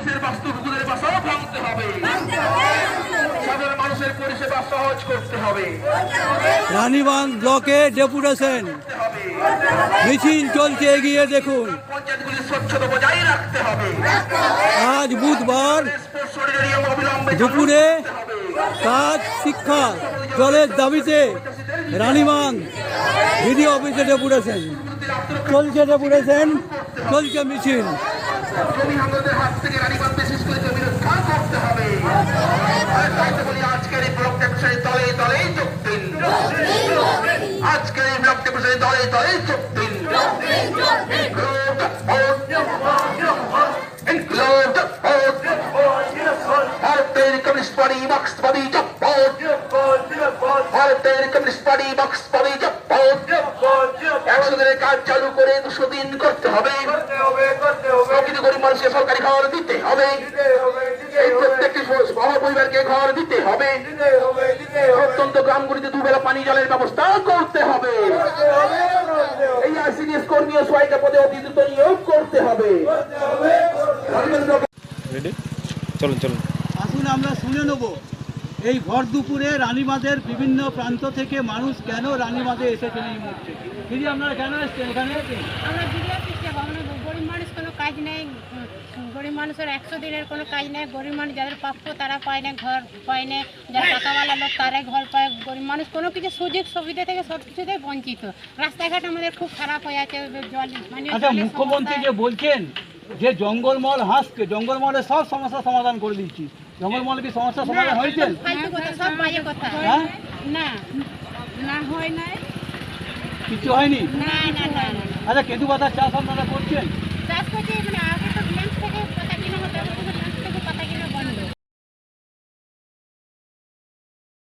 অফিসের বাস্তুকুকুরের বাসাও ভাঙতে হবে। সাধারণ মানুষের পরিষেবা সহজ করতে হবে। রানীবাঁধ ব্লকে ডেপুটেশন। মিছিল চলছে এগিয়ে দেখুন। পঞ্চায়েতগুলির স্বচ্ছতা বজায় রাখতে হবে। আজ বুধবার দুপুরে কাজ শিক্ষা জলের দাবিতে রানীবাঁধ বিডি অফিসে ডেপুটেশন। চলছে ডেপুটেশন চলছে মিছিল। জমি হামলাদের হাত থেকে রানীবাদ বিশেষ করে জমি রক্ষা করতে হবে। আর বলি আজকের এই ব্লক ব্যবসায়ী দলে দলে যোগ দিন। আজকের এই ব্লক ব্যবসায়ী দলে দলে যোগ দিন. ভারতের কমিউনিস্ট পার্টি মার্ক্সবাদী জব্বত ভারতের কমিউনিস্ট পার্টি মার্ক্সবাদী জব্বত একশো দিনের কাজ চালু করে দুশো দিন করতে হবে। প্রকৃত গরিব মানুষকে সরকারি ঘর দিতে হবে। এই প্রত্যেকটি বাবা পরিবারকে ঘর দিতে হবে। অত্যন্ত গ্রামগুলিতে দুবেলা পানি জলের ব্যবস্থা করতে হবে। এই আইসিডিএস কর্মী ও সহায়িকা পদে অতি দ্রুত নিয়োগ করতে হবে। চলুন চলুন। আসুন আমরা শুনে নেব। এই ভর দুপুরে রানীবাঁধের বিভিন্ন প্রান্ত থেকে মানুষ কেন রানীবাঁধে এসেছেন এই মুহূর্তে? দিদি আপনারা কেন এসছেন এখানে? আমরা গরিব মানুষ কোনো কাজ নেই গরিব মানুষের একশো দিনের কোনো কাজ নেই গরিব মানুষ যাদের প্রাপ্য তারা পায় না ঘর পায় না যারা টাকাওয়ালা লোক তারাই ঘর পায় গরিব মানুষ কোনো কিছু সুযোগ সুবিধা থেকে সব কিছুতেই বঞ্চিত। রাস্তাঘাট আমাদের খুব খারাপ হয়ে আছে জল মানে আচ্ছা মুখ্যমন্ত্রী যে বলছেন যে জঙ্গলমহল হাসকে জঙ্গলমহলের সব সমস্যা সমাধান করে দিচ্ছি। জঙ্গলমহলে কি সমস্যা সমাধান হয়েছে? ফালতু কথা সব বাজে কথা। হ্যাঁ? না? না হয় নাই। কিছু হয়নি? না না না না আচ্ছা কেঁদু পাতার চাষ আপনারা করছেন? চাষ করছি